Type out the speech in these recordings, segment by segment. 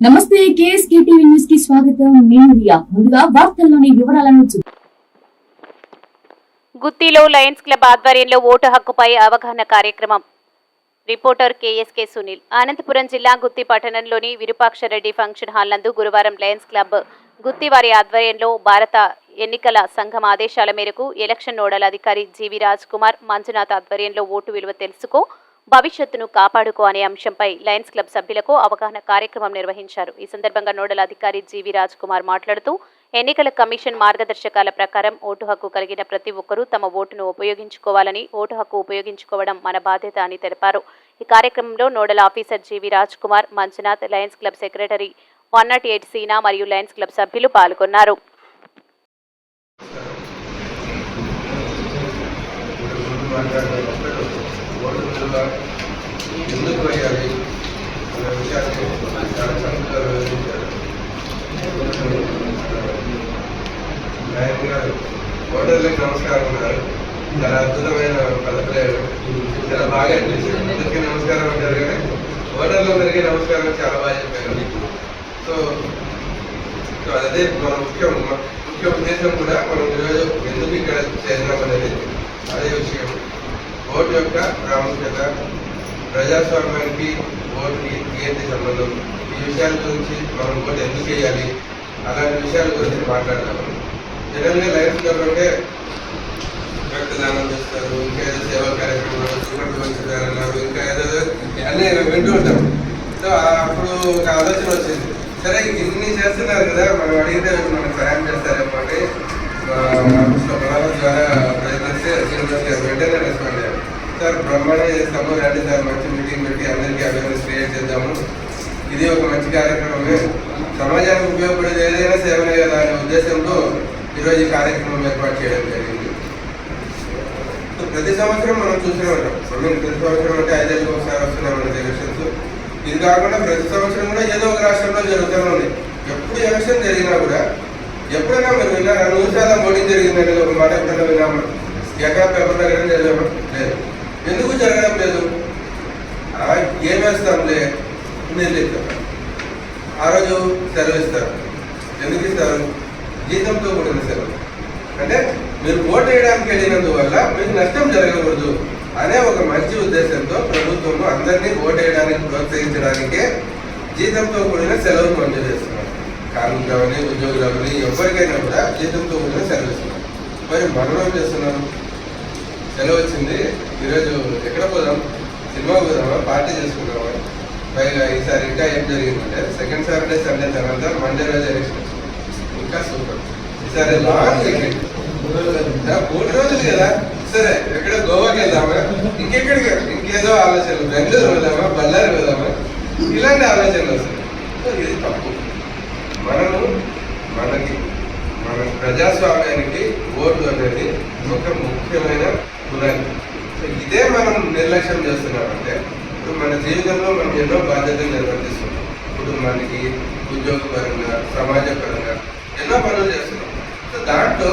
నమస్తే KSK TV న్యూస్కి స్వాగతం. నేను రియా. ముందుగా వార్తల్లోని వివరాలను గుత్తిలో లయన్స్ క్లబ్ ఆధ్వర్యంలో ఓటు హక్కుపై అవగాహన కార్యక్రమం. Reporter KSK Sunil. అనంతపురం జిల్లా గుత్తి పట్టణంలోని విరూపాక్షరెడ్డి ఫంక్షన్ హాల్ నందు గురువారం లయన్స్ క్లబ్ గుత్తి వారి ఆధ్వర్యంలో భారత ఎన్నికల సంఘం ఆదేశాల మేరకు ఎలక్షన్ నోడల్ అధికారి జీవి రాజ్ కుమార్ మంజునాథ్ ఆధ్వర్యంలో ఓటు విలువ తెలుసుకో భవిష్యత్తును కాపాడుకో అనే అంశంపై లయన్స్ క్లబ్ సభ్యులకు అవగాహన కార్యక్రమం నిర్వహించారు. ఈ సందర్భంగా నోడల్ అధికారి జీవి రాజ్ కుమార్ మాట్లాడుతూ ఎన్నికల కమిషన్ మార్గదర్శకాల ప్రకారం ఓటు హక్కు కలిగిన ప్రతి ఒక్కరూ తమ ఓటును ఉపయోగించుకోవాలని ఓటు హక్కు ఉపయోగించుకోవడం మన బాధ్యత అని తెలిపారు. ఈ కార్యక్రమంలో nodal officer G V Raj Kumar Manjunath Lions Club secretary one nought eight Seena మరియు లయన్స్ క్లబ్ సభ్యులు పాల్గొన్నారు. మాట్లాడినప్పుడు ఎందుకు వేయాలి అనే విషయాన్ని చాలా చక్కగా వివరించారు. గారు ఓటర్లకు నమస్కారం గారు చాలా అద్భుతమైన పద్ధతులే చాలా బాగా అనిపించింది. అందరికీ నమస్కారం అంటారు కానీ ఓటర్లందరికీ నమస్కారం చాలా బాగా చెప్పారు. సో సో అదే మన ముఖ్య ముఖ్య ఉద్దేశం కూడా మనం ఈరోజు ఎందుకు ఇక్కడ చేరినాం అనేది అదే విషయం. ఓటు యొక్క ప్రాముఖ్యత ప్రజాస్వామ్యానికి ఓటుకి ఏంటి సంబంధం? ఈ విషయాల గురించి మనం ఓటు ఎందుకు చేయాలి? అలాంటి విషయాల గురించి మాట్లాడతాము జనరల్గా లైఫ్ క్లబ్ అంటే రక్తదానం చేస్తారు ఇంకా ఏదో సేవా కార్యక్రమాలు చుక్కటి పంచుతారన్నారు ఇంకా ఏదో అన్నీ వింటూ ఉంటాం. సో అప్పుడు ఒక ఆలోచన వచ్చింది. సరే ఇన్ని చేస్తున్నారు కదా మనం అడిగితే మనకు సహాయం చేస్తారేమో అని మా ఆఫీస్లో ద్వారా ప్రయత్నిస్తే వెంటనే సార్ బ్రహ్మాండంగా చేస్తాము రండి సార్ మంచి మీటింగ్ పెట్టి అందరికీ అవేర్నెస్ క్రియేట్ చేద్దాము ఇది ఒక మంచి కార్యక్రమమే. సమాజానికి ఉపయోగపడేది ఏదైనా సేవనే కదా అనే ఉద్దేశంతో ఈరోజు ఈ కార్యక్రమం ఏర్పాటు చేయడం జరిగింది. సో ప్రతి సంవత్సరం మనం చూస్తూనే ఉంటాం. మేము ప్రతి సంవత్సరం అంటే ఐదేళ్ళకి ఒకసారి వస్తున్నాం మనకి ఎలక్షన్స్. ఇది కాకుండా ప్రతి సంవత్సరం కూడా ఏదో ఒక రాష్ట్రంలో జరుగుతూనే ఉంది. ఎప్పుడు ఎలక్షన్ జరిగినా కూడా ఎప్పుడైనా మీరు విన్నారా నూరు శాతం మోడీ జరిగింది ఒక మాట ఎప్పుడైనా విన్నామా? ఎక్కడ పేపర్ దగ్గర లేదు. ఎందుకు జరగడం లేదు? ఏం వేస్తాంలే? నీళ్ళు ఇస్తాం ఆ రోజు సెలవు ఇస్తారు. ఎందుకు ఇస్తారు? జీతంతో కూడిన సెలవు. అంటే మీరు ఓటు వేయడానికి వెళ్ళినందువల్ల మీకు నష్టం జరగకూడదు అనే ఒక మంచి ఉద్దేశంతో ప్రభుత్వం అందరినీ ఓటు వేయడానికి ప్రోత్సహించడానికే జీతంతో కూడిన సెలవు మంజూరు చేస్తున్నారు. కార్మికులవని ఉద్యోగులవని ఎవరికైనా కూడా జీతంతో కూడిన సెలవు ఇస్తున్నారు. మరి మనం ఏం చేస్తున్నాం సెలవు వచ్చింది. ఈరోజు ఎక్కడ పోదాం? సినిమా పోదామా? పార్టీ చేసుకుందామా? పైగా ఈసారి ఇంకా ఏం జరిగిందంటే సెకండ్ సాటర్డే సండే తర్వాత మండే రోజు ఎలక్షన్ ఇంకా సూపర్ ఈసారి లాంగ్ వీకెండ్ మూడు రోజులు కదా? సరే ఎక్కడ గోవాకి వెళ్దామా? ఇంకెక్కడికి ఇంకేదో ఆలోచనలు. బెంగళూరు వెళ్దామా? బళ్ళారి వెళ్దామా? ఇలాంటి ఆలోచనలు వస్తాయి. ఇది తప్పు. మనము మనకి మన ప్రజాస్వామ్యానికి ఓటు అనేది ఒక ముఖ్యమైన ఉన్నాయి సో ఇదే మనం నిర్లక్ష్యం చేస్తున్నామంటే ఇప్పుడు మన జీవితంలో మనం ఎన్నో బాధ్యతలు నిర్వర్తిస్తున్నాం. కుటుంబానికి ఉద్యోగపరంగా సమాజపరంగా ఎన్నో పనులు చేస్తున్నాం. సో దాంట్లో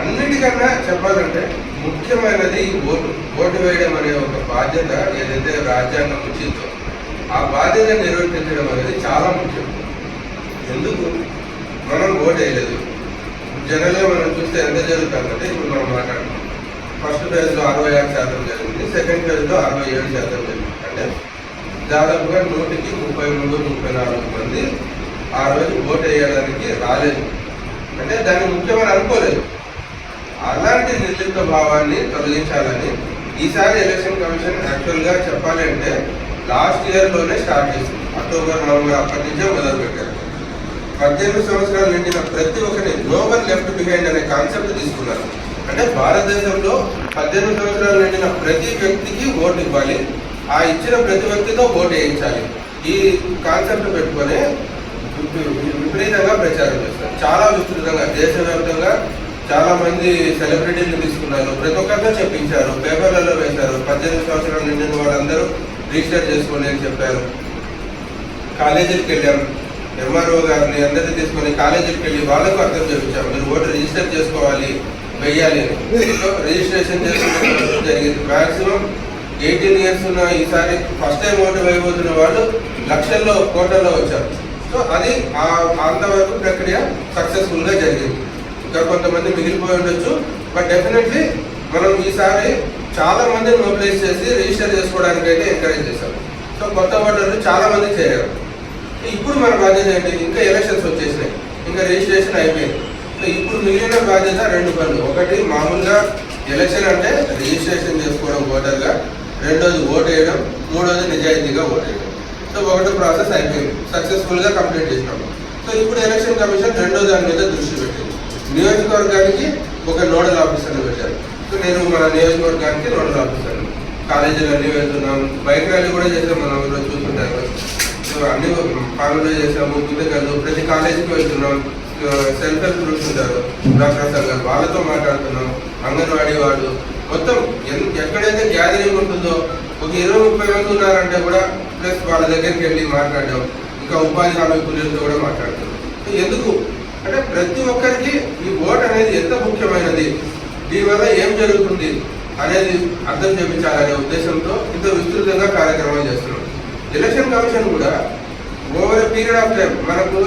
అన్నిటికన్నా చెప్పాలంటే ముఖ్యమైనది ఓటు. ఓటు వేయడం అనే ఒక బాధ్యత ఏదైతే రాజ్యాంగం ఉచితో ఆ బాధ్యత నిర్వర్తించడం అనేది చాలా ముఖ్యం. ఎందుకు? మనం ఓటు వేయలేదు. జనరల్గా మనం చూస్తే ఎంత జరుగుతుందంటే ఇప్పుడు మనం మాట్లాడుతున్నాం. ఫస్ట్ ఫేజ్లో అరవై ఆరు శాతం జరిగింది సెకండ్ ఫేజ్లో అరవై ఏడు శాతం జరిగింది. అంటే దాదాపుగా నూటికి ముప్పై మూడు ముప్పై నాలుగు మంది ఆ రోజు ఓటు వేయడానికి రాలేదు. అంటే దాన్ని ముఖ్యమని అనుకోలేదు. అలాంటి నిర్లిప్త భావాన్ని తొలగించాలని ఈసారి ఎలక్షన్ కమిషన్ యాక్చువల్గా చెప్పాలి అంటే లాస్ట్ ఇయర్లోనే స్టార్ట్ చేసింది. అక్టోబర్ నవంబర్ అప్పటి నుంచే మొదలు పెట్టారు పద్దెనిమిది సంవత్సరాలు నిండిన ప్రతి ఒక్కరిని గ్లోబల్ లెఫ్ట్ బిహైండ్ అనే కాన్సెప్ట్ తీసుకున్నారు. అంటే భారతదేశంలో పద్దెనిమిది సంవత్సరాలు నిండిన ప్రతి వ్యక్తికి ఓటు ఇవ్వాలి. ఆ ఇచ్చిన ప్రతి వ్యక్తితో ఓటు వేయించాలి. ఈ కాన్సెప్ట్ పెట్టుకొని విపరీతంగా ప్రచారం చేస్తారు. చాలా విస్తృతంగా దేశవ్యాప్తంగా చాలా మంది సెలబ్రిటీలు తీసుకున్నారు. ప్రతి ఒక్కరితో చెప్పించారు. పేపర్లలో వేశారు. పద్దెనిమిది సంవత్సరాలు నిండిన వాళ్ళందరూ రిజిస్టర్ చేసుకోండి అని చెప్పారు. కాలేజీకి వెళ్ళాం. ఎంఆర్ఓ గారిని అందరినీ తీసుకొని కాలేజీకి వెళ్ళి వాళ్ళకు అర్థం చేపించాం. మీరు ఓటు రిజిస్టర్ చేసుకోవాలి. వెయ్యాలి. రిజిస్ట్రేషన్ చేసుకోవడం జరిగింది. మ్యాక్సిమం ఎయిటీన్ ఇయర్స్ ఉన్న ఈసారి ఫస్ట్ టైం ఓటు వేయబోతున్న వాళ్ళు లక్షల్లో కోటల్లో వచ్చారు. సో అది ఆ- అంతవరకు ప్రక్రియ సక్సెస్ఫుల్గా జరిగింది. ఇంకా కొంతమంది మిగిలిపోయి ఉండొచ్చు. బట్ డెఫినెట్లీ మనం ఈసారి చాలా మందిని మొబిలైజ్ చేసి రిజిస్టర్ చేసుకోవడానికి అయితే ఎంకరేజ్ చేశాం సో కొత్త ఓటర్లు చాలా మంది చేరారు. ఇప్పుడు మన బాధ్యత ఏంటి? ఇంకా ఎలక్షన్స్ వచ్చేసినాయి. ఇంకా రిజిస్ట్రేషన్ అయిపోయింది. సో ఇప్పుడు మిగిలిన బాధ్యత రెండు పనులు. ఒకటి మామూలుగా ఎలక్షన్ అంటే రిజిస్ట్రేషన్ చేసుకోవడం ఓటర్గా రెండోది ఓటు వేయడం మూడోది నిజాయితీగా ఓటు వేయడం. సో ఒకటి ప్రాసెస్ అయిపోయింది. సక్సెస్ఫుల్గా కంప్లీట్ చేసినాం. సో ఇప్పుడు ఎలక్షన్ కమిషన్ రెండో దాని మీద దృష్టి పెట్టింది. నియోజకవర్గానికి ఒక నోడల్ ఆఫీసర్ని పెట్టారు. సో నేను మన నియోజకవర్గానికి నోడల్ ఆఫీసర్ని. కాలేజీలు అన్నీ వెళ్తున్నాం. బైక్ ర్యాలీ కూడా చేసాం మనం ఈరోజు చూస్తుంటారు. సో అన్ని పనులు చేసాము. ముందుకెళ్ళు ప్రతి కాలేజీకి వెళ్తున్నాం. సెల్ఫ్ హెల్ప్ గ్రూప్స్ ఉంటారు. డాక్టర్ సంఘాలు వాళ్ళతో మాట్లాడుతున్నాం. అంగన్వాడీ వాళ్ళు. మొత్తం ఎక్కడైతే గ్యాదరింగ్ ఉంటుందో ఒక ఇరవై ముప్పై మంది ఉన్నారంటే కూడా ప్లస్ వాళ్ళ దగ్గరికి వెళ్ళి మాట్లాడడం ఇంకా ఉపాధి హామీ కూలీలతో కూడా మాట్లాడుతున్నాం ఎందుకు? అంటే ప్రతి ఒక్కరికి ఈ ఓట్ అనేది ఎంత ముఖ్యమైనది? దీనివల్ల ఏం జరుగుతుంది అనేది అర్థం చేపించాలనే ఉద్దేశంతో ఇంత విస్తృతంగా కార్యక్రమాలు చేస్తున్నాం. ఎలక్షన్ కమిషన్ కూడా ఓవర్ పీరియడ్ ఆఫ్ టైం మనకు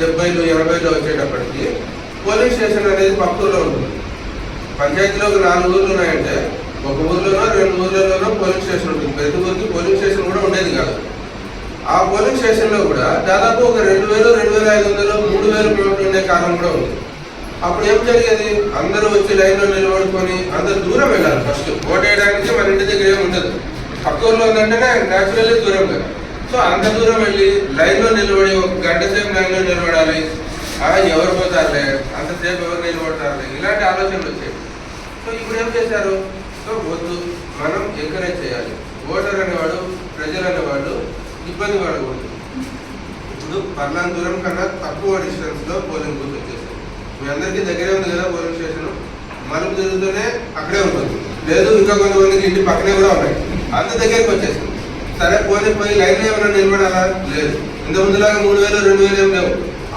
డెబ్బైలు ఎనభైలో వచ్చేటప్పటికి పోలీస్ స్టేషన్ అనేది పక్కూరులో ఉంటుంది పంచాయతీలో ఒక నాలుగు ఊర్లు ఉన్నాయంటే ఒక ఊర్లోనో రెండు ఊర్లలోనో పోలీస్ స్టేషన్ ఉంటుంది. ప్రతి ఊరికి పోలీస్ స్టేషన్ కూడా ఉండేది కాదు. ఆ పోలీస్ స్టేషన్లో కూడా దాదాపు ఒక రెండు వేలు రెండు వేల ఐదు వందలు మూడు వేలు కిలోమీటర్లు ఉండే కాలం కూడా ఉంది. అప్పుడు ఏం జరిగేది? అందరూ వచ్చి లైన్లో నిలబడుకొని అందరు దూరం వెళ్ళాలి ఫస్ట్. ఓట్ వేయడానికి మన ఇంటి దగ్గర ఏమి ఉండదు. పక్క ఊర్లో ఉందంటేనే న్యాచురల్లీ దూరం కదా సో అంత దూరం వెళ్ళి లైన్లో నిలబడి ఒక గంట సేపు లైన్లో నిలబడాలి. ఎవరు పోతారులే? అంతసేపు ఎవరు నిలబడతారులే? ఇలాంటి ఆలోచనలు వచ్చాయి. సో ఇప్పుడు ఏం చేశారు? సో వద్దు మనం ఎంకరేజ్ చేయాలి. ఓటర్ అనేవాడు ప్రజలు అనేవాడు ఇబ్బంది పడకూడదు. ఇప్పుడు పర్లాంగ్ దూరం కన్నా తక్కువ డిస్టెన్స్లో పోలింగ్ బూత్ వచ్చేసాయి మీ అందరికీ దగ్గరే ఉంది కదా పోలింగ్ స్టేషన్? మలుపు తిరుగుతూనే అక్కడే ఉంటుంది. లేదు ఇంకా కొంతమందికి ఇంటి పక్కనే కూడా ఉన్నాయి. అంత దగ్గరికి వచ్చేసింది. సరే పోనీ పోయి లైన్ ఏమైనా లేదు. ఇంత ముందులాగా మూడు వేలు రెండు వేలు ఏం లేవు.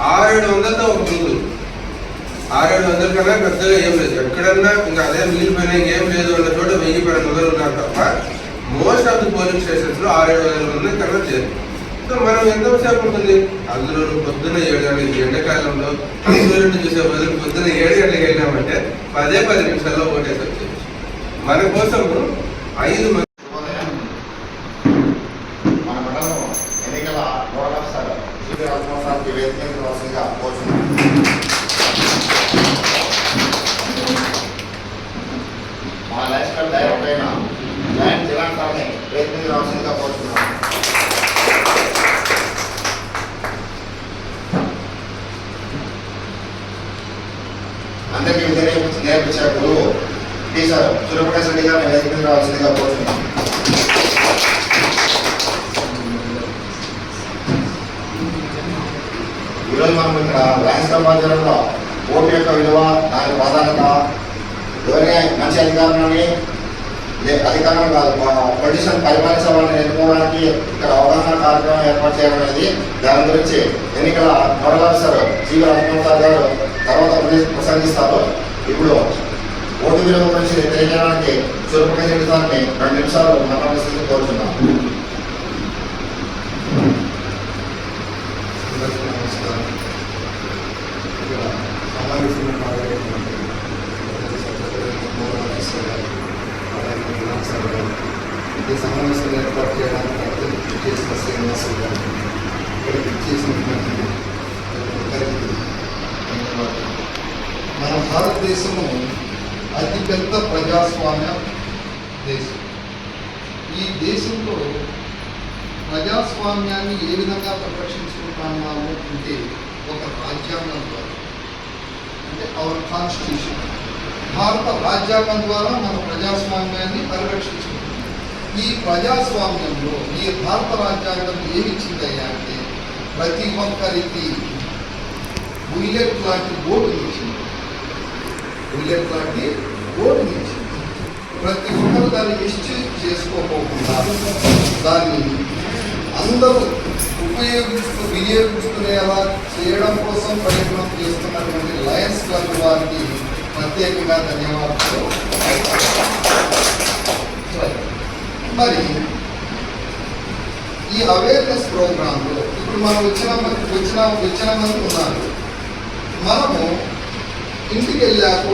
ఆరేడు వందలతో ఒక ముందు ఆరేడు వందల కన్నా పెద్దగా ఏం లేదు. ఎక్కడన్నా ఇంకా అదే మిగిలిపోయినా ఇంకేం లేదు అన్న చోట వెయ్యి పన్నెండు వందలు ఉన్నారు తప్ప మోస్ట్ ఆఫ్ ది పోలింగ్ స్టేషన్స్లో ఆరేడు వందల మంది కన్నా లేదు సో మనం ఎంతసేపు ఉంటుంది? అందులో పొద్దున్న ఏడు గంటలకి ఎండాకాలంలో సూర్యుడిని చూసే బదులు పొద్దున్న ఏడు గంటలకు వెళ్ళామంటే పదే పది నిమిషాల్లో ఓటేసి వచ్చేది మన కోసము ఐదు మా లైఫ్ స్టైల్ డైరెక్టర్ అయిన జాయింట్ జిలాన్ సార్ని వేదిక రావాల్సిందిగా కోరుతున్నాను అందరికీ విద్య నేర్పించిన గురువు టీచర్ సూర్యప్రకాష్ రెడ్డి గారిని వేదిక మీద రావాల్సిందిగా కోరుతున్నాను ఈరోజు మనం ఇక్కడ లయన్స్ క్లబ్ ఓటు యొక్క విలువ దాని ప్రాధాన్యత ఎవరిని మంచి అధికారులని లే- అధికారం కాదు పొజిషన్ పరిపాలించే వాళ్ళని ఎన్నుకోవడానికి ఇక్కడ అవగాహన కార్యక్రమం ఏర్పాటు చేయడం అనేది దాని గురించి ఎన్నికల నోడల్ ఆఫీసర్ జీవి రాజమోహన్ గారు తర్వాత ప్రసంగిస్తారు. ఇప్పుడు ఓటు విలువ గురించి తెలియజేయడానికి సూర్యప్రకాష్ రెడ్డి రెండు నిమిషాలు మాట్లాడాల్సింది కోరుతున్నాం అందరికీ నమస్కారం ఇక్కడ సమావేశంలో పాల్గొనేటువంటి మోహన్ ఆఫీసర్ గారు, అలాగే వినాయక్ ఈ సమావేశం ఏర్పాటు చేయడానికి అర్థం చేసిన శ్రీనివాసు గారు ఇక్కడికి చేసినటువంటి మన భారతదేశము అతిపెద్ద ప్రజాస్వామ్య దేశం. ఈ దేశంలో ప్రజాస్వామ్యాన్ని ఏ విధంగా పరిరక్షించుకుంటున్నాము అంటే ఒక రాజ్యాంగం ద్వారా. అంటే అవర్ కాన్స్టిట్యూషన్ భారత రాజ్యాంగం ద్వారా మన ప్రజాస్వామ్యాన్ని పరిరక్షించుకుంటున్నాం ఈ ప్రజాస్వామ్యంలో ఈ భారత రాజ్యాంగం ఏమిచ్చిందయ్యా అంటే ప్రతి ఒక్కరికి బుల్లెట్ లాంటి ఓటు ఇచ్చింది. బుల్లెట్ లాంటి ఓటు ఇచ్చింది. ప్రతి ఒక్కరు దాన్ని ఎక్స్చేంజ్ చేసుకోకుండా దాన్ని అందరూ ఉపయోగిస్తూ వినియోగించుకునేలా చేయడం కోసం ప్రయత్నం చేస్తున్నటువంటి లయన్స్ క్లబ్ వారికి ప్రత్యేకంగా ధన్యవాదాలు. మరి ఈ అవేర్నెస్ ప్రోగ్రాంలో ఇప్పుడు మనం వచ్చిన వచ్చిన వచ్చిన మంది ఉన్నారు. మనము ఇంటికి వెళ్ళాక